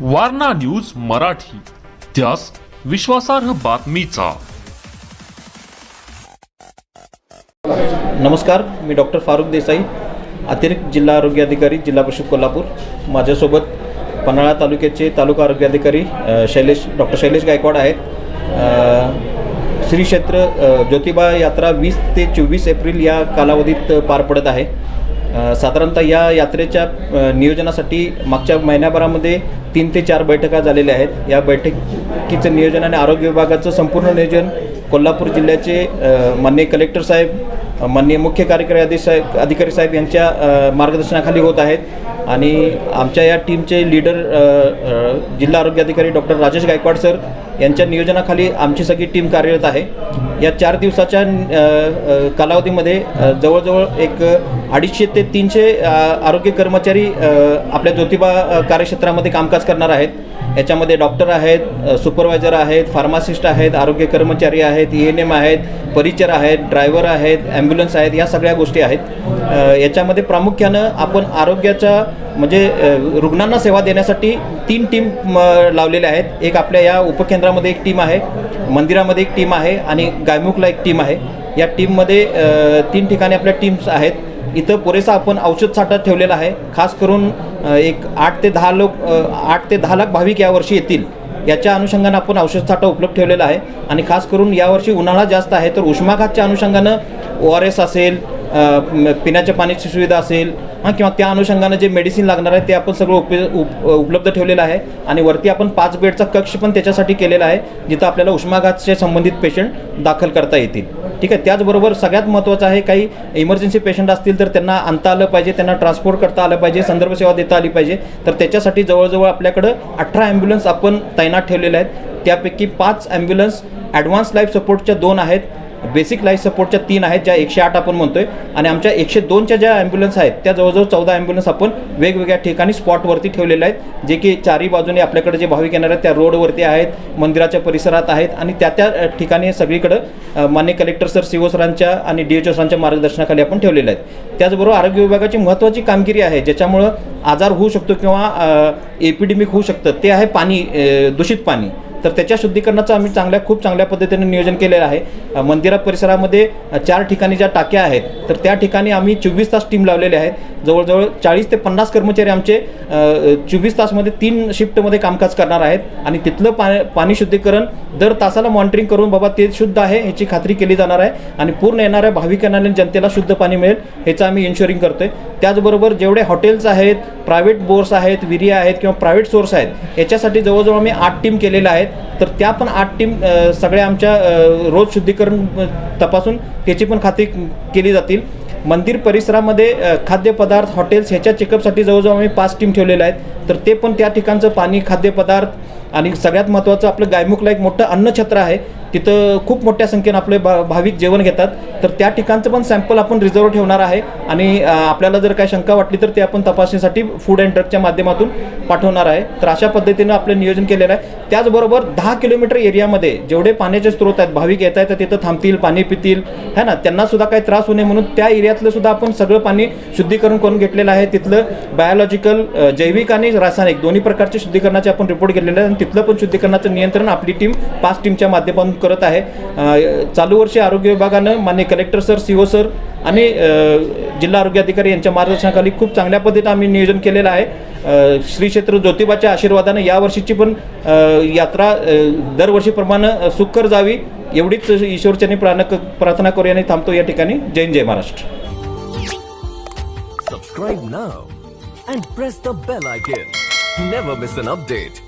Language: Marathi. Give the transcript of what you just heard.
वारणा न्यूज मराठी. त्यास विश्वासार्ह बातमीचा. नमस्कार मी डॉक्टर फारुख देसाई अतिरिक्त जिल्हा आरोग्य अधिकारी जिल्हा परिषद कोल्हापूर. माझ्यासोबत पन्हाळा तालुक्याचे तालुका आरोग्य अधिकारी शैलेश डॉक्टर शैलेश गायकवाड आहेत. श्री क्षेत्र ज्योतिबा यात्रा वीस ते चोवीस एप्रिल या कालावधीत पार पडत आहे. साधारणतः या यात्रेच्या नियोजनासाठी मागच्या महिन्याभरामध्ये तीन ते चार बैठका झालेल्या आहेत. या बैठकीचं नियोजन आणि आरोग्य विभागाचं संपूर्ण नियोजन कोल्हापूर जिल्ह्याचे अ, माननीय कलेक्टर साहेब अ, माननीय मुख्य कार्यकारी अधिकारी साहेब अधिकारी साहेब यांच्या मार्गदर्शनाखाली होत आहेत. आणि आमच्या या टीमचे लीडर जिल्हा आरोग्य अधिकारी डॉक्टर राजेश गायकवाड सर यांच्या नियोजनाखाली आमची सगळी टीम कार्यरत आहे. या चार दिवसाच्या कालावधीमध्ये जवळजवळ एक अडीचशे ते तीनशे आरोग्य कर्मचारी आपल्या ज्योतिबा कार्यक्षेत्रामध्ये कामकाज करणार आहेत. याच्यामध्ये डॉक्टर आहेत सुपरवायझर आहेत फार्मासिस्ट आहेत आरोग्य कर्मचारी आहेत ई एन एम आहेत परिचर आहेत ड्रायव्हर आहेत ॲम्ब्युलन्स आहेत या सगळ्या गोष्टी आहेत. याच्यामध्ये प्रामुख्यानं आपण आरोग्याच्या म्हणजे रुग्णांना सेवा देण्यासाठी तीन टीम लावलेल्या आहेत. एक आपल्या या उपकेंद्रामध्ये एक टीम आहे मंदिरामध्ये एक टीम आहे आणि गायमुखला एक टीम आहे. या टीममध्ये तीन ठिकाणी आपल्या टीम्स आहेत. इथं पुरेसा आपण औषध साठा ठेवलेला आहे. खास करून एक आठ ते दहा लोक आठ ते दहा लाख भाविक यावर्षी येतील. याच्या अनुषंगानं आपण औषध साठा उपलब्ध ठेवलेला आहे. आणि खास करून यावर्षी उन्हाळा जास्त आहे तर उष्माघातच्या अनुषंगानं ओ आर एस असेल पिण्याच्या पाण्याची सुविधा असेल हां किंवा त्या अनुषंगानं जे मेडिसिन लागणार आहे ते आपण सगळं उप उपलब्ध ठेवलेलं आहे. आणि वरती आपण पाच बेडचा कक्ष पण त्याच्यासाठी केलेला आहे जिथं आपल्याला उष्माघातचे संबंधित पेशंट दाखल करता येतील. ठीक आहे? त्याचबरोबर सगळ्यात महत्त्वाचं आहे काही इमर्जन्सी पेशंट असतील तर त्यांना आणता आलं पाहिजे त्यांना ट्रान्सपोर्ट करता आलं पाहिजे संदर्भ सेवा देता आली पाहिजे. तर त्याच्यासाठी जवळजवळ आपल्याकडं अठरा ॲम्ब्युलन्स आपण तैनात ठेवलेल्या आहेत. त्यापैकी पाच ॲम्ब्युलन्स ॲडव्हान्स लाईफ सपोर्टच्या दोन आहेत. बेसिक लाईफ सपोर्टच्या तीन आहेत ज्या एकशे आठ आपण म्हणतोय. आणि आमच्या एकशे दोनच्या ज्या ॲम्ब्युलन्स आहेत त्या जवळजवळ चौदा ॲम्ब्युलन्स आपण वेगवेगळ्या ठिकाणी स्पॉटवरती ठेवलेल्या आहेत जे की चारही बाजूने आपल्याकडे जे भाविक येणार आहेत त्या रोडवरती आहेत मंदिराच्या परिसरात आहेत. आणि त्या त्या ठिकाणी सगळीकडं मान्य कलेक्टर सर सीओ सरांच्या आणि डी एच ओ सरांच्या मार्गदर्शनाखाली आपण ठेवलेल्या आहेत. त्याचबरोबर आरोग्य विभागाची महत्त्वाची कामगिरी आहे ज्याच्यामुळं आजार होऊ शकतो किंवा एपिडेमिक होऊ शकतं. ते आहे पाणी दूषित पाणी. तर त्याच्या शुद्धीकरणाचं आम्ही चांगल्या खूप चांगल्या पद्धतीने नियोजन केलेलं आहे. मंदिरा परिसरामध्ये चार ठिकाणी ज्या टाक्या आहेत तर त्या ठिकाणी आम्ही चोवीस तास टीम लावलेले आहेत. जवळजवळ चाळीस ते पन्नास कर्मचारी आमचे चोवीस तासमध्ये तीन शिफ्टमध्ये कामकाज करणार आहेत आणि तिथलं पा पाणी शुद्धीकरण दर तासाला मॉनिटरिंग करून बाबा ते शुद्ध आहे याची खात्री केली जाणार आहे आणि पूर्ण येणाऱ्या भाविकांना आणि जनतेला शुद्ध पाणी मिळेल ह्याचं आम्ही इन्शुरिंग आहे त्याचबरोबर जेवढे हॉटेल्स आहेत प्रायव्हेट बोर्स आहेत विरिया आहेत किंवा प्रायव्हेट सोर्स आहेत याच्यासाठी जवळजवळ आम्ही आठ टीम केलेल्या आहेत. तर त्या पण आठ टीम सगळ्या आमच्या रोज शुद्धीकरण तपासून त्याची पण खात्री केली जातील. मंदिर परिसरामध्ये खाद्यपदार्थ हॉटेल्स ह्याच्या चेकअपसाठी जवळजवळ आम्ही पाच टीम ठेवलेल्या आहेत. तर ते पण त्या ठिकाणचं पाणी खाद्यपदार्थ आणि सगळ्यात महत्त्वाचं आपलं गायमुखला एक मोठं अन्नछत्र आहे. तिथं खूप मोठ्या संख्येनं आपले भा भाविक जेवण घेतात. तर त्या ठिकाणचं पण सॅम्पल आपण रिझर्व ठेवणार आहे. आणि आपल्याला जर काही शंका वाटली तर ते आपण तपासणीसाठी फूड अँड ड्रगच्या माध्यमातून पाठवणार आहे. तर अशा पद्धतीनं आपलं नियोजन केलेलं आहे. त्याचबरोबर दहा किलोमीटर एरियामध्ये जेवढे पाण्याचे स्रोत आहेत भाविक येत आहेत तर तिथं थांबतील पाणी पितील है ना? त्यांना सुद्धा काही त्रास होऊ नये म्हणून त्या एरियातलं सुद्धा आपण सगळं पाणी शुद्धीकरण करून घेतलेलं आहे. तिथलं बायोलॉजिकल जैविक आणि रासायनिक दोन्ही प्रकारचे शुद्धीकरणाचे आपण रिपोर्ट केलेले आहे आणि तिथलं पण शुद्धीकरणाचं नियंत्रण आपली टीम पाच टीमच्या माध्यमातून करत आहे. चालू वर्षी आरोग्य विभागानं मान्य collector sir C O sir आणि जिल्हा आरोग्य अधिकारी यांच्या मार्गदर्शनाखाली खूप चांगल्या पद्धतीनं आम्ही नियोजन केलेलं आहे श्री क्षेत्र ज्योतिबाच्या आशीर्वादानं यावर्षीची पण यात्रा दरवर्षीप्रमाणे सुखकर जावी एवढीच ईश्वरचनी प्राण प्रार्थना करू आणि थांबतो या ठिकाणी जय जय Maharashtra Subscribe now and press the bell icon. Never miss an update.